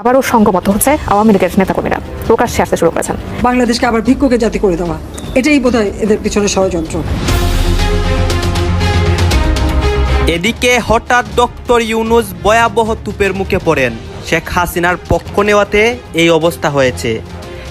আবারও সংঘবদ্ধ হচ্ছে আওয়ামী লীগের নেতাকর্মীরা। প্রকাশ্যে আসতে শুরু করেছেন। বাংলাদেশকে আবার ভিক্ষুকের জাতি করে দেওয়া। এটাই বোধহয় এদের পিছনে ষড়যন্ত্র। এদিকে হঠাৎ ডক্টর ইউনুস ভয়াবহ তুপের মুখে পড়েন। শেখ হাসিনার পক্ষ নেওয়াতে এই অবস্থা হয়েছে।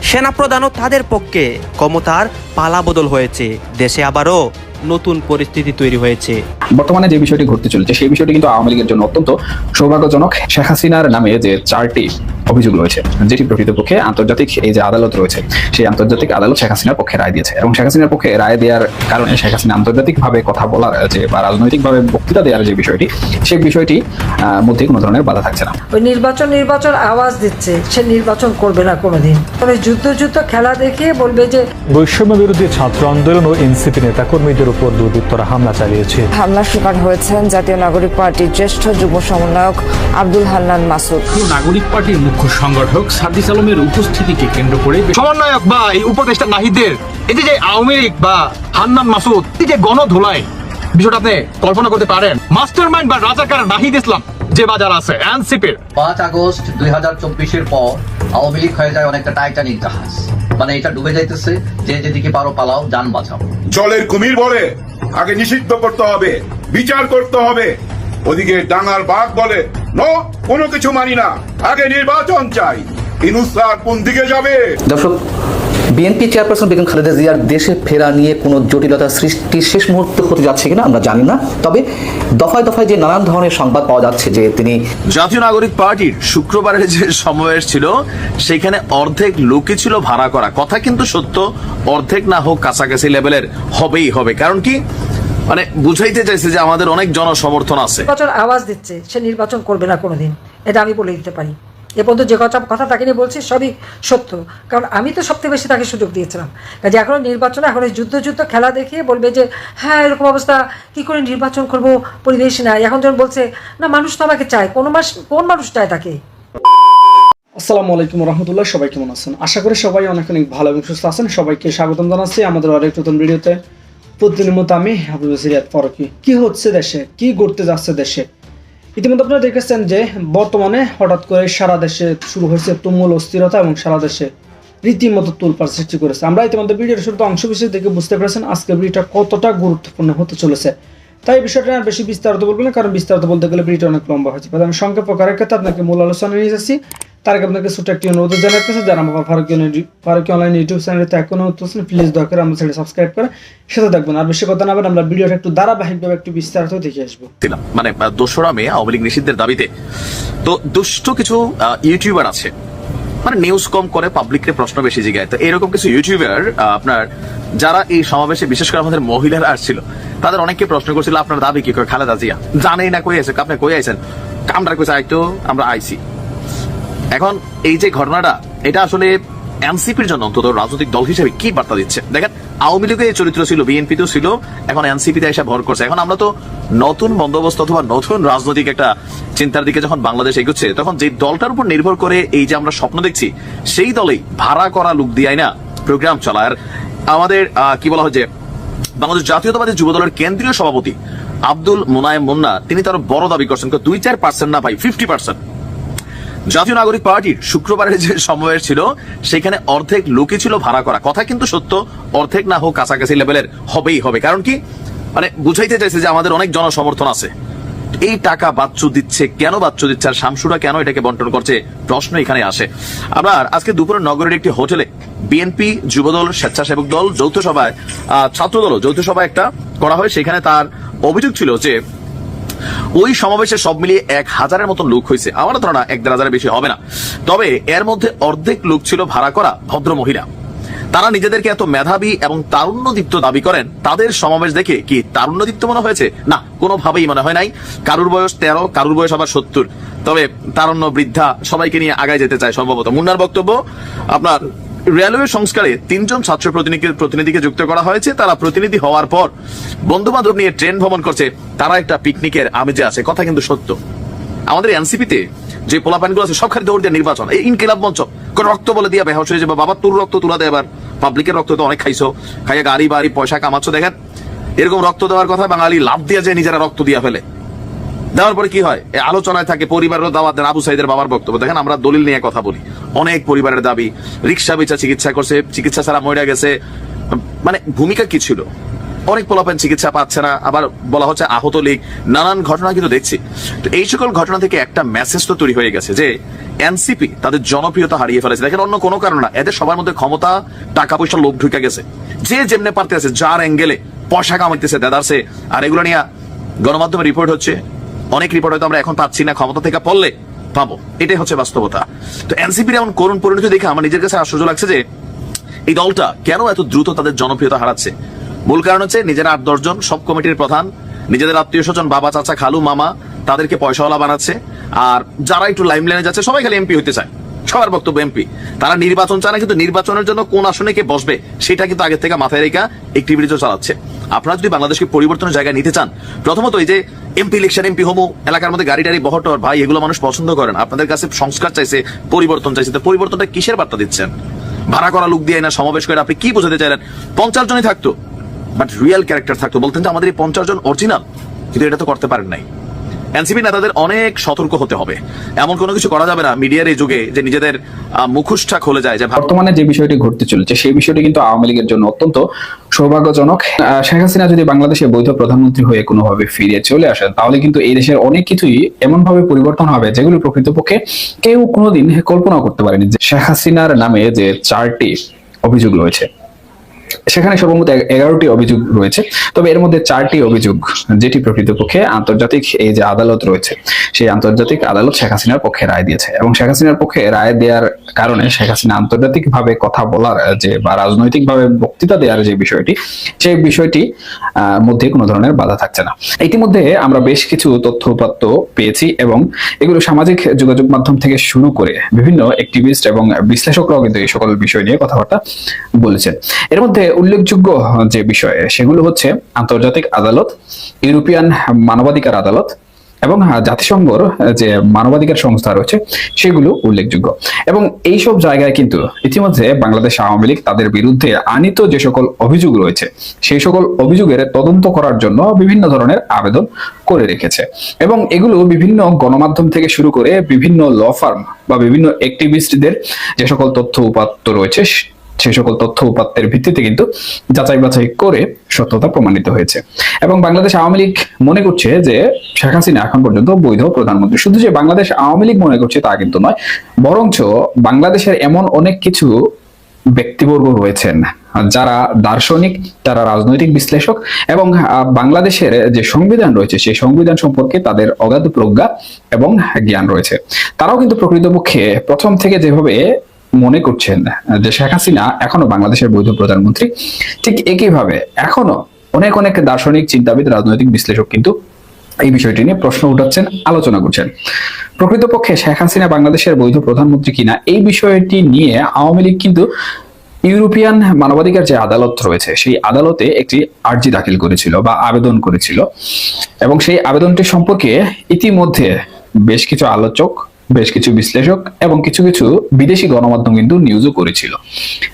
সেনাপ্রধানও তাদের পক্ষে ক্ষমতার পালাবদল হয়েছে। দেশে আবারও নতুন পরিস্থিতি তৈরি হয়েছে। বর্তমানে যে বিষয়টি ঘটতে চলেছে সেই বিষয়টি কিন্তু আওয়ামী লীগের জন্য অত্যন্ত সৌভাগ্যজনক। শেখ হাসিনার নামে যে চারটি অভিযোগ রয়েছে যেটি প্রকৃতপক্ষে আন্তর্জাতিক এই যে আদালত রয়েছে সেই আন্তর্জাতিক আদালত শেখ হাসিনার পক্ষে রায় দিয়েছে। এবং শেখ হাসিনার পক্ষে রায় দেওয়ার কারণে শেখ হাসিনা আন্তর্জাতিকভাবে কথা বলার যে বা রাজনৈতিকভাবে বক্তৃতা দেওয়ার যে বিষয়টি সেই বিষয়টি আহ, মধ্যে কোনো ধরনের বাধা থাকছে না। ওই নির্বাচন নির্বাচন আওয়াজ দিচ্ছে সে নির্বাচন করবে না কোনোদিন। ওই যুদ্ধ যুদ্ধ খেলা দেখিয়ে বলবে যে বৈষম্য বিরোধী ছাত্র আন্দোলন ও এনসিপি নেতাকর্মীদের উপর দুর্বৃত্তরা হামলা চালিয়েছে। হামলার শিকার হয়েছেন জাতীয় নাগরিক পার্টির জ্যেষ্ঠ যুব সমন্বয়ক আব্দুল হান্নান মাসুদ। নাগরিক পার্টির মুখ্য সংগঠক সাদিস আলমের উপস্থিতিকে কেন্দ্র করে সমন্বয়ক বা এই উপদেষ্টা নাহিদের এই যে আওয়ামী লীগ বা হান্নান মাসুদ এই যে গণধোলাই বিষয়টা আপনি কল্পনা করতে পারেন। মাস্টার মাইন্ড বা রাজাকার নাহিদ ইসলাম যে বাজার আছে এনসিপির। পাঁচ আগস্ট দুই হাজার চব্বিশের পর আওয়ামী লীগ হয়ে যায় অনেকটা টাইটানিক জাহাজ। মানে এটা ডুবে যাইতেছে যে যেদিকে পারো পালাও যান বাঁচাও। জলের কুমির বলে আগে নিষিদ্ধ করতে হবে বিচার করতে হবে। ওদিকে ডাঙার বাঘ বলে ন কোনো কিছু মানি না আগে নির্বাচন চাই। ইনুসার কোন দিকে যাবে? দর্শক বিএনপি চেয়ারপারসন বেগম খালেদা জিয়ার দেশে ফেরা নিয়ে কোনো জটিলতা সৃষ্টির শেষ মুহূর্ত হতে যাচ্ছে কিনা আমরা জানি না। তবে দফায় দফায় যে নানান ধরনের সংবাদ পাওয়া যাচ্ছে যে তিনি জাতীয় নাগরিক পার্টির শুক্রবারের যে সমাবেশ ছিল সেখানে অর্ধেক লোকই ছিল ভাড়া করা। কথা কিন্তু সত্য অর্ধেক না হোক কাছাকাছি লেভেলের হবেই হবে। কারণ কি? মানে বুঝাইতে চাইছে যে আমাদের অনেক জনসমর্থন আছে। নির্বাচন আওয়াজ দিচ্ছে সে নির্বাচন করবে না কোনোদিন। এটা আমি বলে দিতে পারি। এ পর্যন্ত যে কথা কথা তাকে নিয়ে বলছি, সবই সত্য। কারণ আমি তো সবথেকে বেশি তাকে সুযোগ দিয়েছিলাম। কাজে এখন নির্বাচনে, এখন এই যুদ্ধ যুদ্ধ খেলা দেখিয়ে বলবে যে হ্যাঁ এরকম অবস্থা, কি করে নির্বাচন করব? পরিবেশ নাই। এখন যখন বলছে, না, মানুষ তো আমাকে চায়, কোন মাস কোন মানুষ চায় তাকে? আসসালামু আলাইকুম রহমতুল্লাহ সবাই কেমন আছেন? আশা করি সবাই অনেক অনেক ভালো এবং সুস্থ আছেন। সবাইকে স্বাগতম জানাচ্ছি আমাদের আরেক নতুন ভিডিওতে। প্রতিদিনের মতো আমি হাবিব সিরিয়াত ফরকি। কি হচ্ছে দেশে? কি ঘটতে যাচ্ছে দেশে? ইতিমধ্যে আপনারা দেখেছেন যে বর্তমানে হঠাৎ করে সারা দেশে শুরু হয়েছে তুমুল অস্থিরতা এবং সারা দেশে রীতিমতো তুলপার সৃষ্টি করেছে। আমরা ইতিমধ্যে ভিডিওর শুরুতে অংশ বিশেষ দেখে বুঝতে পেরেছেন আজকে ভিডিওটা কতটা গুরুত্বপূর্ণ হতে চলেছে। তাই বিষয়টা আর বেশি বিস্তারিত বলব না, কারণ বিস্তারিত বলতে গেলে ভিডিওটা অনেক লম্বা হয়েছে। আমি সংক্ষেপ করার ক্ষেত্রে আপনাকে মূল আলোচনা নিয়ে যাচ্ছি। তার আগে আপনাকে ছোট একটি অনুরোধ জানাতেছে যারা আমার ফারুকি অনলাইন ইউটিউব চ্যানেলে চ্যানেলতে এখনও হচ্ছেন প্লিজ দয়া করে আমার চ্যানেল সাবস্ক্রাইব করে সাথে দেখবেন আর বেশি কথা না বলে আমরা ভিডিওটা একটু ধারাবাহিকভাবে একটু বিস্তারিত দেখে আসব। মানে দোসরা মে আওয়ামী লীগ নিষিদ্ধের দাবিতে। তো দুষ্ট কিছু ইউটিউবার আছে। মানে নিউজ কম করে পাবলিককে প্রশ্ন বেশি জিগায়। তো এরকম কিছু ইউটিউবার আপনার যারা এই সমাবেশে, বিশেষ করে আমাদের মহিলারা আসছিল, তাদের অনেককে প্রশ্ন করছিল, আপনার দাবি কি? খালেদা জিয়া। জানেই না, কই আছে, আপনি কই আছেন আমরা কইছে আইতো আমরা আইছি। এখন এই যে ঘটনাটা, এটা আসলে এনসিপির জন্য অন্তত রাজনৈতিক দল হিসেবে কি বার্তা দিচ্ছে? দেখেন আওয়ামী লীগের এই চরিত্র ছিল বিএনপি তো ছিল, এখন এনসিপিতে এসে ভর করছে। এখন আমরা তো নতুন বন্দোবস্ত অথবা নতুন রাজনৈতিক একটা চিন্তার দিকে যখন বাংলাদেশ এগোচ্ছে, তখন যে দলটার উপর নির্ভর করে এই যে আমরা স্বপ্ন দেখছি, সেই দলেই ভাড়া করা লোক দিয়াই না প্রোগ্রাম চলার আমাদের কি বলা হয় যে, বাংলাদেশ জাতীয়তাবাদী যুব দলের কেন্দ্রীয় সভাপতি আব্দুল মুনায়েম মুন্না, তিনি তার বড় দাবি করছেন, দুই চার পার্সেন্ট না ভাই ফিফটি পার্সেন্ট জাতীয় নাগরিক পার্টির শুক্রবারের যে সমাবেশ ছিল, সেখানে অর্ধেক লোকই ছিল ভাড়া করা। কথা কিন্তু সত্য, অর্ধেক না হোক কাছাকাছি লেভেলের হবেই হবে। কারণ কি? মানে বুঝাইতে চাইছে যে আমাদের অনেক জনসমর্থন আছে। এই টাকা বাচ্চু দিচ্ছে, কেন বাচ্চু দিচ্ছে, আর শামসুরা কেন এটাকে বন্টন করছে, প্রশ্ন এখানে আসে। আমরা আজকে দুপুরে নগরের একটি হোটেলে বিএনপি যুবদল, স্বেচ্ছাসেবক দল যৌথ সভায় ছাত্রদল যৌথ সভা একটা করা হয়। সেখানে তার অভিযোগ ছিল যে ওই সমাবেশে সব মিলিয়ে এক হাজারের মতন লোক হয়েছে। আমার ধারণা এক দেড় হাজারের বেশি হবে না। তবে এর মধ্যে অর্ধেক লোক ছিল ভাড়া করা ভদ্র মহিলা। তারা নিজেদেরকে এত মেধাবী এবং তারুণ্যদীপ্ত দাবি করেন, তাদের সমাবেশ দেখে কি তারুণ্যদীপ্ত মনে হয়েছে? না, কোনোভাবেই মনে হয় নাই। কারুর বয়স তেরো, কারুর বয়স আবার সত্তর। তবে তারুণ্য বৃদ্ধা সবাইকে নিয়ে আগায় যেতে চায় সম্ভবত। মুন্নার বক্তব্য আপনার রেলওয়ে সংস্কারে তিনজন ছাত্র প্রতিনিধি প্রতিনিধিকে যুক্ত করা হয়েছে। তারা প্রতিনিধি হওয়ার পর বন্ধু বান্ধব নিয়ে ট্রেন ভ্রমণ করছে। তারা একটা পিকনিকের আমেজে আছে। কথা কিন্তু সত্য। আমাদের এনসিপিতে যে পোলাপানগুলো আছে, সব খালি দৌড় দিয়ে নির্বাচন। এই ইনকিলাব মঞ্চ। রক্ত বলে দিয়া বেহস হয়ে যাবে। বাবা, তোর রক্ত তুলা দেয় পাবলিকের রক্ত তো অনেক খাইছো। খাইয়া গাড়ি, বাড়ি, পয়সা কামাচ্ছ, দেখেন। এরকম রক্ত দেওয়ার কথা বাঙালি লাভ দিয়ে যায় নিজেরা রক্ত দিয়া ফেলে। দেওয়ার পরে কি হয়? এই আলোচনায় থাকে পরিবারের দাওয়াত দেন আবু সাইদের বাবার বক্তব্য। দেখেন, আমরা দলিল নিয়ে কথা বলি। অনেক পরিবারের দাবি রিক্সা বেচা চিকিৎসা করছে, চিকিৎসা ছাড়া মরে গেছে। মানে ভূমিকা কি ছিল? অনেক পোলাপেন চিকিৎসা পাচ্ছে না, আবার বলা হচ্ছে আহত লীগ। নানান ঘটনা কিন্তু দেখছি। তো এই সকল ঘটনা থেকে একটা মেসেজ তো তৈরি হয়ে গেছে যে, এনসিপি তাদের জনপ্রিয়তা হারিয়ে ফেলেছে। দেখেন, অন্য কোনো কারণ না। এদের সবার মধ্যে ক্ষমতা টাকা পয়সা লোভ ঢুকে গেছে। যে যেমনে পারতে আছে, যার অ্যাঙ্গেলে পয়সা কামাইতেছে দেদারছে আর এগুলো নিয়ে গণমাধ্যমে রিপোর্ট হচ্ছে। অনেক রিপোর্ট হয়তো আমরা এখন পাচ্ছি না, ক্ষমতা থেকে পড়লে পাবো। এটাই হচ্ছে বাস্তবতা। তো এনসিপির এমন করুণ পরিণতি দেখে আমার নিজের কাছে আশ্চর্য লাগছে যে, এই দলটা কেন এত দ্রুত তাদের জনপ্রিয়তা হারাচ্ছে? মূল কারণ হচ্ছে নিজেরা আট দশজন সব কমিটির প্রধান, নিজেদের আত্মীয় স্বজন, বাবা, চাচা, খালু, মামা, তাদেরকে পয়সাওয়ালা বানাচ্ছে, আর যারা একটু লাইম লাইনে যাচ্ছে, সবাই খালি এমপি হতে চায়। সবার বক্তব্য এমপি তারা নির্বাচন চায় না, কিন্তু নির্বাচনের জন্য কোন আসনে কে বসবে, সেটা কিন্তু আগে থেকে মাথায় রেখা একটিভিটিও চালাচ্ছে আপনারা যদি বাংলাদেশকে পরিবর্তনের জায়গায় নিতে চান, প্রথমত এই যে এমপি ইলেকশন, এমপি হোমো এলাকার মধ্যে গাড়ি টাড়ি বহটর ভাই, এগুলো মানুষ পছন্দ করেন। আপনাদের কাছে সংস্কার চাইছে, পরিবর্তন চাইছে, তো পরিবর্তনটা কিসের বার্তা দিচ্ছেন? ভাড়া করা লোক দিয়ে না সমাবেশ করে আপনি কি বোঝাতে চাইলেন? পঞ্চাশ জনই থাকতো বাট রিয়েল ক্যারেক্টার থাকতো। বলতেন যে আমাদের এই পঞ্চাশ জন অরিজিনাল কিন্তু এটা তো করতে পারেন নাই। এনসিপি নেতাদের অনেক সতর্ক হতে হবে। এমন কোনো কিছু করা যাবে না মিডিয়ার এই যুগে যে নিজেদের মুখোশটা খুলে যায়, যে বর্তমানে যে বিষয়টি ঘটতে চলেছে, সেই বিষয়টি কিন্তু আওয়ামী লীগের জন্য অত্যন্ত সৌভাগ্যজনক। শেখ হাসিনা যদি বাংলাদেশে বৈধ প্রধানমন্ত্রী হয়ে কোনোভাবে ফিরে চলে আসেন, তাহলে কিন্তু এই দেশের অনেক কিছুই এমন ভাবে পরিবর্তন হবে যেগুলো প্রকৃতপক্ষে কেউ কোনোদিন কল্পনা করতে পারেনি যে শেখ হাসিনার নামে যে চারটি অভিযোগ রয়েছে। সেখানে সর্বমোট এগারোটি অভিযোগ রয়েছে। তবে এর মধ্যে চারটি অভিযোগ, যেটি প্রকৃতপক্ষে আন্তর্জাতিক এই যে আদালত রয়েছে, সেই আন্তর্জাতিক আদালত শেখ হাসিনার পক্ষে রায় দিয়েছে। এবং শেখ হাসিনার পক্ষে রায় দেওয়ার কারণে শেখ হাসিনা আন্তর্জাতিক ভাবে কথা বলার যে বা রাজনৈতিক ভাবে বক্তৃতা দেওয়ার যে বিষয়টি, সেই বিষয়টি মধ্যে কোনো ধরনের বাধা থাকছে না। ইতিমধ্যে আমরা বেশ কিছু তথ্য উপাত্ত পেয়েছি এবং এগুলো সামাজিক যোগাযোগ মাধ্যম থেকে শুরু করে বিভিন্ন অ্যাক্টিভিস্ট এবং বিশ্লেষকরাও কিন্তু এই সকল বিষয় নিয়ে কথাবার্তা বলেছেন। এর মধ্যে উল্লেখযোগ্য যে বিষয়, সেগুলো হচ্ছে আন্তর্জাতিক আদালত, ইউরোপিয়ান মানবাধিকার আদালত এবং জাতিসংঘর যে মানবাধিকার সংস্থা রয়েছে, সেগুলো উল্লেখযোগ্য। এবং এই সব জায়গায় কিন্তু ইতিমধ্যে বাংলাদেশ আওয়ামী লীগ তাদের বিরুদ্ধে আনিত যে সকল অভিযোগ রয়েছে, সেই সকল অভিযোগের তদন্ত করার জন্য বিভিন্ন ধরনের আবেদন করে রেখেছে। এবং এগুলো বিভিন্ন গণমাধ্যম থেকে শুরু করে বিভিন্ন ল ফার্ম বা বিভিন্ন অ্যাক্টিভিস্টদের যে সকল তথ্য উপাত্ত রয়েছে সেই সকল তথ্য উপাত্তের ভিত্তিতে কিন্তু যাচাই বাছাই করে সত্যতা প্রমাণিত হয়েছে। এবং বাংলাদেশ আওয়ামী লীগ মনে করছে যে শেখ হাসিনা এখন পর্যন্ত বৈধ প্রধানমন্ত্রী। শুধু যে বাংলাদেশ আওয়ামী লীগ মনে করছে তা কিন্তু নয়, বরঞ্চ বাংলাদেশের এমন অনেক কিছু ব্যক্তিবর্গ রয়েছেন, যারা দার্শনিক, তারা রাজনৈতিক বিশ্লেষক এবং বাংলাদেশের যে সংবিধান রয়েছে, সেই সংবিধান সম্পর্কে তাদের অগাধ প্রজ্ঞা এবং জ্ঞান রয়েছে। তারাও কিন্তু প্রকৃতপক্ষে প্রথম থেকে যেভাবে মনে করছেন যে শেখ হাসিনা এখনও বাংলাদেশের বৈধ প্রধানমন্ত্রী, ঠিক একইভাবে এখনও অনেক অনেক দার্শনিক, চিন্তাবিদ, রাজনৈতিক বিশ্লেষক কিন্তু এই বিষয়টি নিয়ে প্রশ্ন উঠাচ্ছেন, আলোচনা করছেন। প্রকৃতপক্ষে শেখ হাসিনা বাংলাদেশের বৈধ প্রধানমন্ত্রী কিনা এই বিষয়টি নিয়ে আওয়ামী লীগ কিন্তু ইউরোপিয়ান মানবাধিকার যে আদালত রয়েছে, সেই আদালতে একটি আর্জি দাখিল করেছিল বা আবেদন করেছিল। এবং সেই আবেদনটি সম্পর্কে ইতিমধ্যে বেশ কিছু আলোচক বেশ কিছু বিশ্লেষক এবং কিছু কিছু বিদেশি গণমাধ্যম কিন্তু নিউজও করেছিল।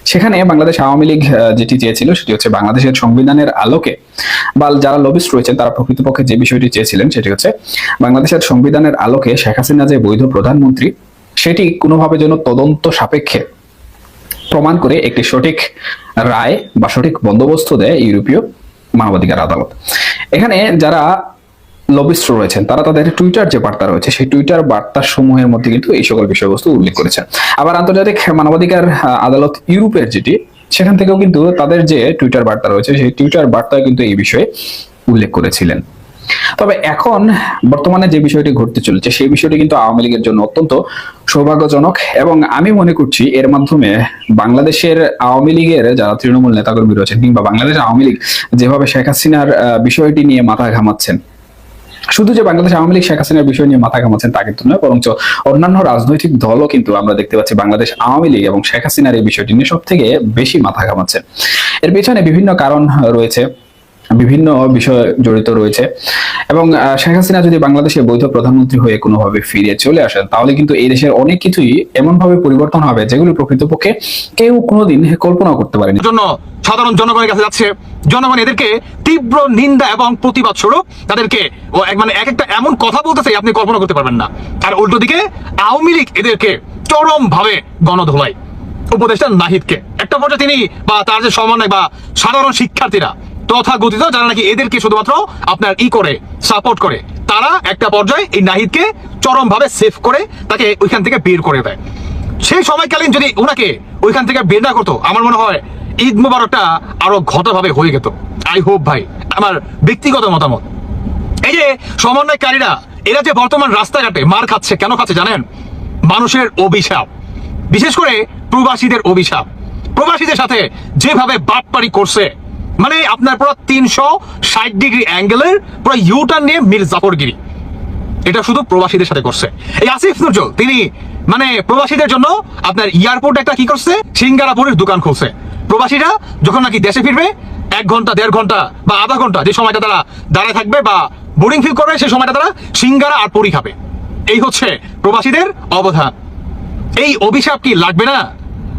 সেখানে বাংলাদেশ আওয়ামী লীগ যেটি চেয়েছিল সেটি হচ্ছে বাংলাদেশের সংবিধানের আলোকে বা যারা লবিস্ট রয়েছেন তারা প্রকৃতপক্ষে যে বিষয়টি চেয়েছিলেন সেটি হচ্ছে বাংলাদেশের সংবিধানের আলোকে শেখ হাসিনা যে বৈধ প্রধানমন্ত্রী, সেটি কোনোভাবে যেন তদন্ত সাপেক্ষে প্রমাণ করে একটি সঠিক রায় বা সঠিক বন্দোবস্ত দেয় ইউরোপীয় মানবাধিকার আদালত। এখানে যারা লবিস্ট রয়েছেন, তারা তাদের টুইটার যে বার্তা রয়েছে, সেই টুইটার বার্তা সমূহের মধ্যে কিন্তু এই সকল বিষয়বস্তু উল্লেখ করেছেন। আবার আন্তর্জাতিক মানবাধিকার আদালত ইউরোপের যেটি, সেখান থেকেও কিন্তু তাদের যে টুইটার বার্তা রয়েছে, সেই টুইটার বার্তায় কিন্তু এই বিষয়ে উল্লেখ করেছিলেন। তবে এখন বর্তমানে যে বিষয়টি ঘটতে চলেছে, সেই বিষয়টি কিন্তু আওয়ামী লীগের জন্য অত্যন্ত সৌভাগ্যজনক এবং আমি মনে করছি এর মাধ্যমে বাংলাদেশের আওয়ামী লীগের যারা তৃণমূল নেতাকর্মী রয়েছেন কিংবা বাংলাদেশ আওয়ামী লীগ, যেভাবে শেখ হাসিনার বিষয়টি নিয়ে মাথা ঘামাচ্ছেন শুধু যে বাংলাদেশ আওয়ামী লীগ, শেখ হাসিনার বিষয় নিয়ে মাথা ঘামাচ্ছেন তা কিন্তু নয়, বরঞ্চ অন্যান্য রাজনৈতিক দলও কিন্তু আমরা দেখতে পাচ্ছি বাংলাদেশ আওয়ামী লীগ এবং শেখ হাসিনার এই বিষয়টি নিয়ে সব থেকে বেশি মাথা ঘামাচ্ছেন। এর পেছনে বিভিন্ন কারণ রয়েছে, বিভিন্ন বিষয় জড়িত রয়েছে এবং শেখ হাসিনা যদি বাংলাদেশে বৈধ প্রধানমন্ত্রী হয়ে কোনোভাবে ফিরে চলে আসেন, তাহলে কিন্তু এই দেশের অনেক কিছুই এমনভাবে পরিবর্তন হবে যেগুলো প্রকৃতপক্ষে কেউ কোনোদিন কল্পনা করতে পারেনি। জন্য সাধারণ জনগণের কাছে যাচ্ছে জনগণ এদেরকে তীব্র নিন্দা এবং প্রতিবাদ স্বরূপ তাদেরকে মানে এক একটা এমন কথা বলতেছে আপনি কল্পনা করতে পারবেন না। আর উল্টো দিকে, আওয়ামী লীগ এদেরকে চরম ভাবে গণধোলাই। উপদেষ্টা নাহিদকে। একটা পর্যায়ে তিনি বা তার যে সমন্বয় বা সাধারণ শিক্ষার্থীরা তথা তথাগতিত যারা নাকি এদেরকে শুধুমাত্র আপনার ই করে সাপোর্ট করে, তারা একটা পর্যায়ে এই নাহিদকে চরম ভাবে সেভ করে তাকে ওইখান থেকে বের করে দেয়। সেই সময়কালীন যদি ওনাকে ওইখান থেকে বের না করতো, আমার মনে হয় ঈদ মুবারকটা আরও ঘটভাবে হয়ে যেত আই হোপ ভাই, আমার ব্যক্তিগত মতামত। এই যে সমন্বয়কারীরা, এরা যে বর্তমান রাস্তাঘাটে মার খাচ্ছে, কেন খাচ্ছে জানেন? মানুষের অভিশাপ। বিশেষ করে প্রবাসীদের অভিশাপ। প্রবাসীদের সাথে যেভাবে বাটপারি করছে মানে আপনার পুরো তিনশো ষাট ডিগ্রি অ্যাঙ্গেলের পুরো ইউটার্ন নিয়ে মীর জাফরগিরি। এটা শুধু প্রবাসীদের সাথে করছে। এই আসিফ নজরুল, তিনি মানে প্রবাসীদের জন্য আপনার এয়ারপোর্ট একটা কি করছে? সিঙ্গারাপুরের দোকান খুলছে। প্রবাসীরা যখন নাকি দেশে ফিরবে, এক ঘণ্টা, দেড় ঘণ্টা বা আধা ঘণ্টা যে সময়টা তারা দাঁড়ায় থাকবে বা বোরিং ফিল করবে, সেই সময়টা তারা সিঙ্গারা আর পুরি খাবে। এই হচ্ছে প্রবাসীদের অবধান। এই অভিশাপ কি লাগবে না?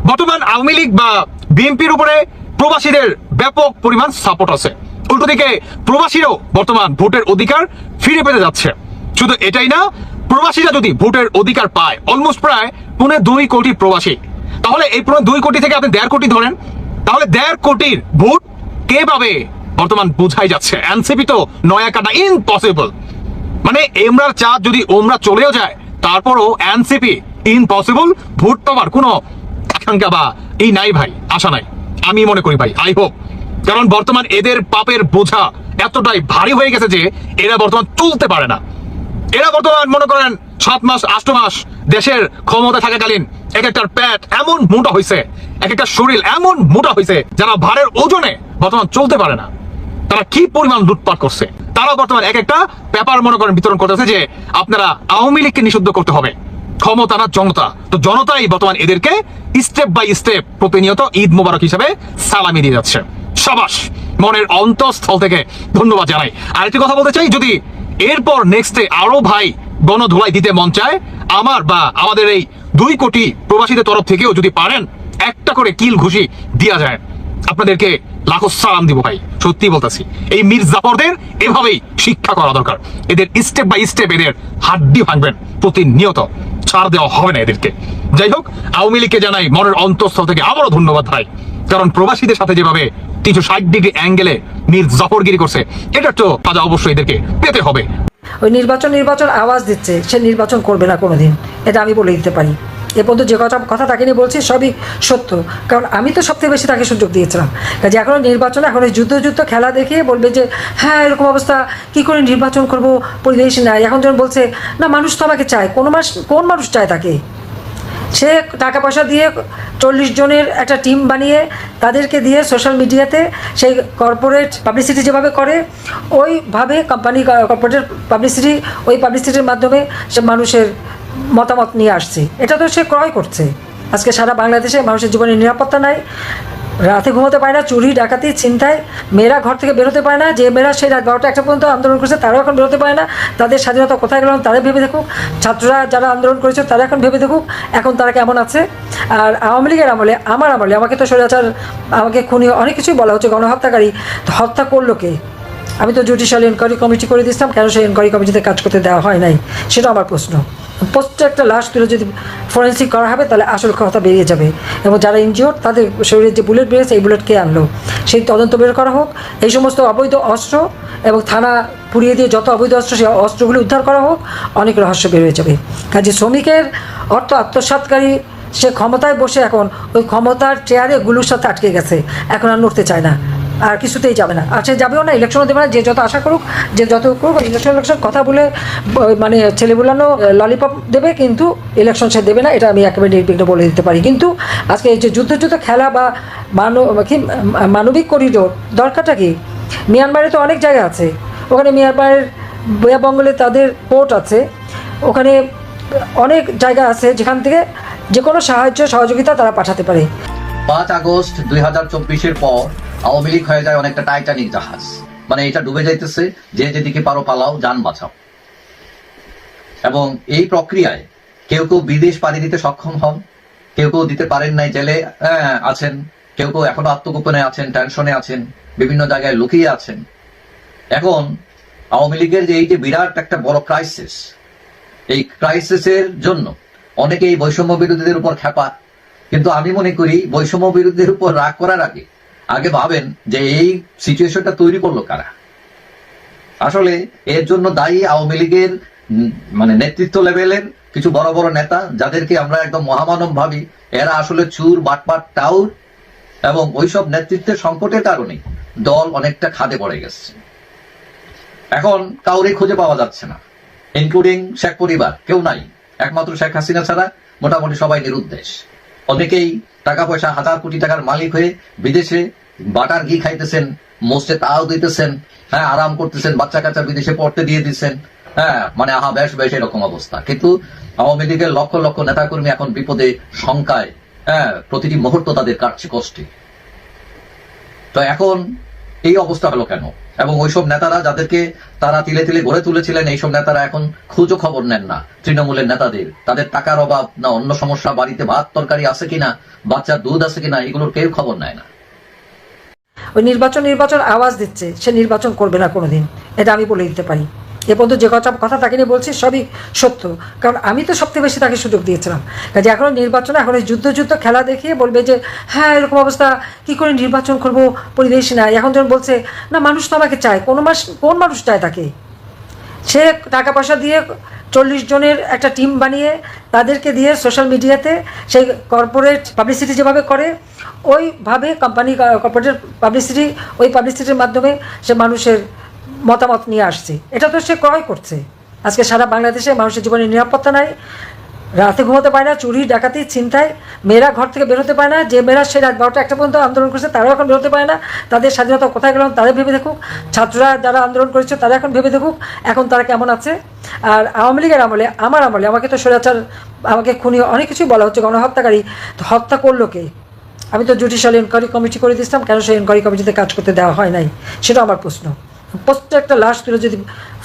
বর্তমান আওয়ামী লীগ বা বিএনপির উপরে প্রবাসীদের ব্যাপক পরিমাণ সাপোর্ট আছে। উল্টো দিকে প্রবাসীরাও বর্তমান ভোটের অধিকার ফিরে পেতে যাচ্ছে। শুধু এটাই না, প্রবাসীরা যদি ভোটের অধিকার পায় অলমোস্ট প্রায় পুনে দুই কোটি প্রবাসী, তাহলে এই পুরো দুই কোটি থেকে আপনি দেড় কোটি ধরেন তাহলে দেড় কোটির ভোট কে পাবে? বর্তমান বোঝাই যাচ্ছে। এনসিপি তো নয়া কাটা ইম্পসিবল মানে এমরার চাঁদ যদি ওমরা চলেও যায়, তারপরও এনসিপি ইম্পসিবল ভোট পাওয়ার কোনো আকাঙ্ক্ষা বা এই নাই ভাই, আশা নাই। আমি মনে করি ভাই আই হোপ কারণ বর্তমান এদের পাপের বোঝা এতটাই ভারী হয়ে গেছে যে এরা বর্তমান চলতে পারে না। এরা বর্তমান মনে করেন সাত মাস, আষ্ট মাস দেশের ক্ষমতা থাকাকালীন এক একটার প্যাট এমন মোটা হয়েছে এক একটা শরীর এমন মোটা হয়েছে যারা ভারের ওজনে বর্তমান চলতে পারে না। তারা কি পরিমাণ লুটপাট করছে? তারা বর্তমান এক একটা পেপার মনে করেন বিতরণ করতেছে যে আপনারা আওয়ামী লীগকে নিষিদ্ধ করতে হবে। ক্ষমতা না জনতা। তো জনতাই বর্তমান এদেরকে স্টেপ বাই স্টেপ প্রতিনিয়ত ঈদ মোবারক হিসাবে সালামি দিয়ে যাচ্ছে। সাবাস, মনের অন্তঃস্থল থেকে ধন্যবাদ জানাই। আরেকটি কথা বলতে চাই, যদি এরপর নেক্সটে আরও ভাই গণধোলাই দিতে মন চায়, আমার বা আমাদের এই দুই কোটি প্রবাসীদের তরফ থেকেও যদি পারেন, একটা করে কিল ঘুষি দেওয়া যায়। আপনাদেরকে লাখো সালাম দিব ভাই সত্যি বলতেছি। এই মীর জাফরদের এভাবেই শিক্ষা করা দরকার। এদের স্টেপ বাই স্টেপ এদের হাড্ডি ভাঙবেন প্রতিনিয়ত। ছাড় দেওয়া হবে না এদেরকে। যাই হোক, আওয়ামী লীগকে জানাই মনের অন্তঃস্থল থেকে আবারও ধন্যবাদ ভাই। কারণ প্রবাসীদের সাথে যেভাবে তিনশো ষাট ডিগ্রি অ্যাঙ্গেলে মীর জাফরগিরি করছে, এটা তো তাজা অবশ্যই এদেরকে পেতে হবে। ওই নির্বাচন নির্বাচন আওয়াজ দিচ্ছে, সে নির্বাচন করবে না কোনো দিন এটা আমি বলে দিতে পারি। এ পর্যন্ত যে কথা কথা তাকে নিয়ে বলছি, সবই সত্য। কারণ আমি তো সবথেকে বেশি তাকে সুযোগ দিয়েছিলাম। কাজে এখনও নির্বাচনে, এখন ওই যুদ্ধ যুদ্ধ খেলা দেখিয়ে বলবে যে হ্যাঁ এরকম অবস্থা, কি করে নির্বাচন করব? পরিবেশ নাই। এখন যখন বলছে, না, মানুষ তো আমাকে চায়, কোনো মানুষ, কোন মানুষ চায় তাকে? সে টাকা পয়সা দিয়ে চল্লিশ জনের একটা টিম বানিয়ে তাদেরকে দিয়ে সোশ্যাল মিডিয়াতে সেই কর্পোরেট পাবলিসিটি যেভাবে করে, ওইভাবে কোম্পানি কর্পোরেট পাবলিসিটি ওই পাবলিসিটির মাধ্যমে সে মানুষের মতামত নিয়ে আসছে। এটা তো সে ক্রয় করছে। আজকে সারা বাংলাদেশে মানুষের জীবনে নিরাপত্তা নাই। রাতে ঘুমোতে পায় না, চুরি, ডাকাতি চিন্তায় মেয়েরা ঘর থেকে বেরোতে পারে না, যে মেয়েরা সেই রাত বারোটা একটা পর্যন্ত আন্দোলন করেছে, তারাও এখন বেরোতে পায় না, তাদের স্বাধীনতা কোথায় গেলাম তারা ভেবে দেখুক, ছাত্ররা যারা আন্দোলন করেছে তারা এখন ভেবে দেখুক, এখন তারা কেমন আছে। আর আওয়ামী লীগের আমলে, আমার আমলে, আমাকে তো স্বৈরাচার, আমাকে খুনি, অনেক কিছুই বলা হচ্ছে, গণহত্যাকারী হত্যা করল কে? আমি তো জুডিশিয়াল এনকোয়ারি কমিটি করে দিয়েছিলাম, কেন সেই এনকোয়ারি কমিটিতে কাজ করতে দেওয়া হয় নাই? সেটা আমার প্রশ্ন। পোস্টে একটা লাশ তুলে যদি ফরেন্সিক করা হবে, তাহলে আসল কথা বেরিয়ে যাবে। এবং যারা ইনজিওর তাদের শরীরে যে বুলেট বেরিয়েছে, এই বুলেট কে আনলো? সেই তদন্ত বের করা হোক, এই সমস্ত অবৈধ অস্ত্র এবং থানা পুড়িয়ে দিয়ে যত অবৈধ অস্ত্র, সেই অস্ত্রগুলি উদ্ধার করা হোক, অনেক রহস্য বের হয়ে যাবে। কাজে শ্রমিকের অর্থ আত্মসাৎকারী, সে ক্ষমতায় বসে এখন ওই ক্ষমতার চেয়ারে গুলুর সাথে আটকে গেছে। এখন আর নড়তে চায় না। আর কিছুতেই যাবে না। আর সে যাবেও না ইলেকশনও দেবে না, যে যত আশা করুক, যে যত করুক ইলেকশন ইলেকশন কথা বলে মানে ছেলে বুলানো ললিপপ দেবে, কিন্তু ইলেকশন সে দেবে না, এটা আমি একেবারে নির্বিঘ্ন বলে দিতে পারি। কিন্তু আজকে এই যে যুদ্ধ যুদ্ধ খেলা বা মানব কি, মানবিক করিডোর দরকারটা কি? মিয়ানমারে তো অনেক জায়গা আছে। ওখানে মিয়ানমারের বঙ্গলে তাদের পোর্ট আছে। ওখানে অনেক জায়গা আছে যেখান থেকে যে কোনো সাহায্য, সহযোগিতা তারা পাঠাতে পারে। পাঁচ আগস্ট দুই হাজার চব্বিশের পর আওয়ামী লীগ হয়ে যায় অনেকটা টাইটানিক জাহাজ। মানে এটা ডুবে যাইতেছে যে যেদিকে পারো পালাও যান বাঁচাও। এবং এই প্রক্রিয়ায় কেউ কেউ বিদেশ পাড়ি দিতে সক্ষম হন কেউ কেউ দিতে পারেন নাই জেলে হ্যাঁ, আছেন। কেউ কেউ এখনও আত্মগোপনে আছেন টেনশনে আছেন বিভিন্ন জায়গায় লুকিয়ে আছেন। এখন আওয়ামী লীগের যে এই যে বিরাট একটা বড় ক্রাইসিস এই ক্রাইসিসের জন্য অনেকেই বৈষম্য বিরোধীদের উপর খেপা কিন্তু আমি মনে করি বৈষম্য বিরোধীদের উপর রাগ করার আগে আগে ভাবেন যে এই সিচুয়েশনটা তৈরি করল কারা? আসলে এর জন্য দায়ী আওয়ামী লীগের মানে নেতৃত্ব লেভেলের কিছু বড় বড় নেতা, যাদেরকে আমরা একদম মহামানব ভাবি, এরা আসলে চুর, বাটপাট, টাউর এবং ওইসব নেতৃত্বের সংকটের কারণে দল অনেকটা খাদে পড়ে গেছে। এখন কাউরে খুঁজে পাওয়া যাচ্ছে না ইনক্লুডিং শেখ পরিবার। কেউ নাই। একমাত্র শেখ হাসিনা ছাড়া মোটামুটি সবাই নিরুদ্দেশ। অনেকেই টাকা পয়সা হাজার কোটি টাকার মালিক হয়ে বিদেশে বাটার ঘি খাইতেছেন মোস্টে তাও দিতেছেন হ্যাঁ আরাম করতেছেন বাচ্চা কাচ্চা বিদেশে পড়তে দিয়ে দিচ্ছেন হ্যাঁ মানে আহা, বেশ বেশ এরকম অবস্থা। কিন্তু আওয়ামী লীগের লক্ষ লক্ষ নেতাকর্মী এখন বিপদে, শঙ্কায় হ্যাঁ প্রতিটি মুহূর্ত তাদের কাটছে কষ্টে। তো এখন এই অবস্থা হলো কেন? এবং ওইসব নেতারা যাদেরকে তারা তিলে তিলে গড়ে তুলেছিলেন, এইসব নেতারা এখন খুঁজো খবর নেন না। তৃণমূলের নেতাদের, তাদের টাকার অভাব না, অন্য সমস্যা, বাড়িতে ভাত, তরকারি আছে কিনা, বাচ্চার দুধ আছে কিনা, এগুলোর কেউ খবর নেয় না। ওই নির্বাচন নির্বাচন আওয়াজ দিচ্ছে, সে নির্বাচন করবে না কোনোদিন। এটা আমি বলে দিতে পারি। এ পর্যন্ত যে কথা কথা তাকে নিয়ে বলছি, সবই সত্য। কারণ আমি তো সবথেকে বেশি তাকে সুযোগ দিয়েছিলাম। কাজে এখন নির্বাচন এখন এই যুদ্ধ যুদ্ধ খেলা দেখিয়ে বলবে যে হ্যাঁ এরকম অবস্থা, কি করে নির্বাচন করব? পরিবেশ নাই। এখন যখন বলছে, না, মানুষ তো আমাকে চায়। কোনো মাস কোন মানুষ চায় তাকে? সে টাকা পয়সা দিয়ে চল্লিশ জনের একটা টিম বানিয়ে তাদেরকে দিয়ে সোশ্যাল মিডিয়াতে সেই কর্পোরেট পাবলিসিটি যেভাবে করে, ওইভাবে কোম্পানি কর্পোরেট পাবলিসিটি, ওই পাবলিসিটির মাধ্যমে সে মানুষের মতামত নিয়ে আসছে। এটা তো সে ক্রয় করছে। আজকে সারা বাংলাদেশে মানুষের জীবনে নিরাপত্তা নাই। রাতে ঘুমোতে পায় না, চুরি, ডাকাতি চিন্তায় মেয়েরা ঘর থেকে বেরোতে পায় না, যে মেয়েরা সে রাত বারোটা একটা পর্যন্ত আন্দোলন করছে, তারাও এখন বেরোতে পায় না। তাদের স্বাধীনতা কোথায় গেলাম তারা ভেবে দেখুক। ছাত্ররা যারা আন্দোলন করেছে, তারা এখন ভেবে দেখুক এখন তারা কেমন আছে। আর আওয়ামী লীগের আমলে, আমার আমলে, আমাকে তো স্বৈরাচার, আমাকে খুনি অনেক কিছুই বলা হচ্ছে, গণহত্যাকারী হত্যা করল কে? আমি তো জুডিশিয়াল এনকোয়ারি কমিটি করে দিয়েছিলাম, কেন সেই এনকোয়ারি কমিটিতে কাজ করতে দেওয়া হয় নাই? সেটা আমার প্রশ্ন। প্রত্যেকটা লাশ যদি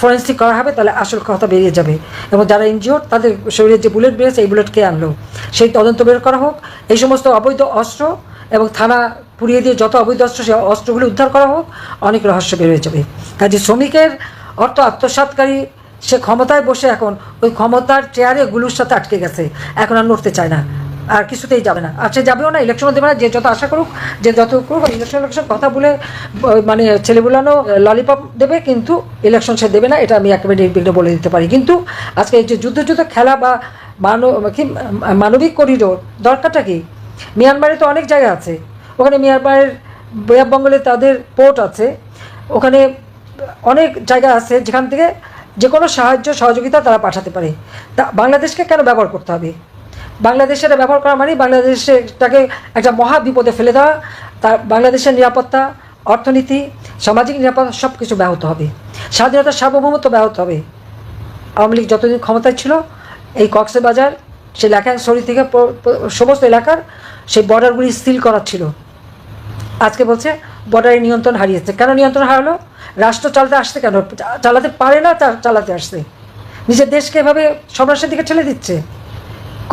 ফরেন্সিক করা হবে, তাহলে আসল কথা বেরিয়ে যাবে। এবং যারা ইনজিওর তাদের শরীরে যে বুলেট বেরিয়েছে, এই বুলেটকে আনলো। সেই তদন্ত বের করা হোক। এই সমস্ত অবৈধ অস্ত্র এবং থানা পুড়িয়ে দিয়ে যত অবৈধ অস্ত্র সে অস্ত্রগুলি উদ্ধার করা হোক, অনেক রহস্য বের হয়ে যাবে। কাজে শ্রমিকের অর্থ আত্মসাৎকারী সে ক্ষমতায় বসে এখন, ওই ক্ষমতার চেয়ারে গুলুর সাথে আটকে গেছে। এখন আর নড়তে চায় না। আর কিছুতেই যাবে না। আর সে যাবেও না ইলেকশনও দেবে না যে যত আশা করুক, যে যত করুক ইলেকশন ইলেকশন কথা বলে মানে ছেলেগুলানো ললিপপ দেবে, কিন্তু ইলেকশন সে দেবে না, এটা আমি একেবারে নির্বিঘ্ন বলে দিতে পারি। কিন্তু আজকে এই যে যুদ্ধ যুদ্ধ খেলা বা মানব কি, মানবিক করিডোর দরকারটা কি? মিয়ানমারে তো অনেক জায়গা আছে। ওখানে মিয়ানমারের বঙ্গলে তাদের পোর্ট আছে। ওখানে অনেক জায়গা আছে যেখান থেকে যে কোনো সাহায্য, সহযোগিতা তারা পাঠাতে পারে। তা বাংলাদেশকে কেন ব্যবহার করতে হবে? বাংলাদেশের ব্যবহার করা মানে বাংলাদেশটাকে একটা মহা বিপদে ফেলে দেওয়া, তার বাংলাদেশের নিরাপত্তা, অর্থনীতি, সামাজিক নিরাপত্তা সব কিছু ব্যাহত হবে। স্বাধীনতার সার্বভৌমত্ব ব্যাহত হবে। আওয়ামী লীগ যতদিন ক্ষমতায় ছিল, এই কক্সে বাজার সেই লেখাশরী থেকে প- প- সমস্ত এলাকার সেই বর্ডারগুলি সিল করা ছিল। আজকে বলছে বর্ডারের নিয়ন্ত্রণ হারিয়েছে। কেন নিয়ন্ত্রণ হারালো? রাষ্ট্র চালাতে আসছে কেন? চালাতে পারে না চালাতে আসছে। নিজের দেশকে এভাবে সন্ত্রাসের দিকে ঠেলে দিচ্ছে।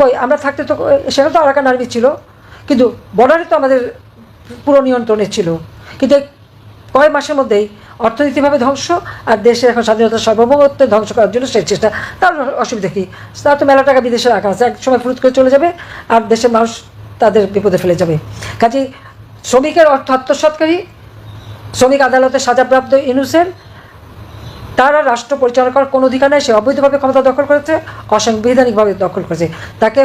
কই, আমরা থাকতে তো, সেটা তো আরাকান আর্মি ছিল, কিন্তু বর্ডারে তো আমাদের পুরো নিয়ন্ত্রণে ছিল। কিন্তু কয়েক মাসের মধ্যেই অর্থনীতিভাবে ধ্বংস, আর দেশের এখন স্বাধীনতার সার্বভৌমত্ব ধ্বংস করার জন্য সেই চেষ্টা, তার অসুবিধা কী? তার তো মেলা টাকা বিদেশে রাখা আছে, এক সময় ফুরুত করে চলে যাবে, আর দেশের মানুষ তাদের বিপদে ফেলে যাবে। কাজেই শ্রমিকের অর্থ আত্মসৎকারী, শ্রমিক আদালতে সাজাপ্রাপ্ত ইনুসেন তারা রাষ্ট্র পরিচালনা করার কোনো অধিকার নেই, সে অবৈধভাবে ক্ষমতা দখল করেছে, অসাংবিধানিকভাবে দখল করেছে। তাকে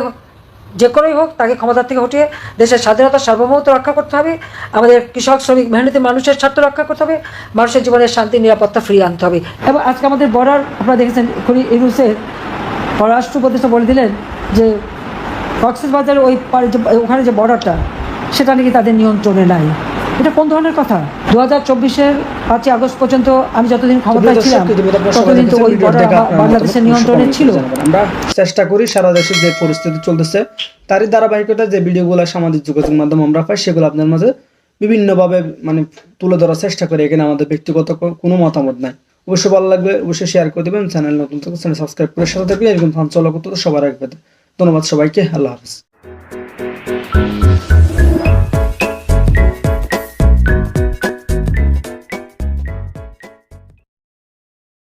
যে কোনোই হোক, তাকে ক্ষমতা থেকে হটিয়ে দেশের স্বাধীনতা সার্বভৌমত্ব রক্ষা করতে হবে, আমাদের কৃষক, শ্রমিক, মেহনতি মানুষের স্বার্থ রক্ষা করতে হবে, মানুষের জীবনের শান্তি, নিরাপত্তা ফিরিয়ে আনতে হবে। এবং আজকে আমাদের বর্ডার, আপনারা দেখেছেন এখনই ইউনুসের পররাষ্ট্র উপদেষ্টা বলে দিলেন যে কক্সেস বাজারের ওই ওখানে যে বর্ডারটা, সেটা নাকি তাদের নিয়ন্ত্রণে নাই। এটা কোন ধরনের কথা? দু হাজার চব্বিশের পাঁচই আগস্ট পর্যন্ত আমি যতদিন ক্ষমতায় ছিলাম ততদিন তো ওই বাংলাদেশের নিয়ন্ত্রণে ছিল। আমরা চেষ্টা করি সারা দেশে যে পরিস্থিতি চলতেছে তারই ধারাবাহিকতা যে ভিডিওগুলো সামাজিক যোগাযোগ মাধ্যম আমরা পাই সেগুলো আপনার মাঝে বিভিন্নভাবে মানে তুলে ধরার চেষ্টা করি। এখানে আমাদের ব্যক্তিগত কোনো মতামত নাই। অবশ্যই ভালো লাগবে অবশ্যই শেয়ার করে দেবেন। চ্যানেল নতুন চ্যানেল সাবস্ক্রাইব করে সাথে থাকবে এরকম ফান চলা করতে সবার আগে ধন্যবাদ সবাইকে আল্লাহ হাফিজ।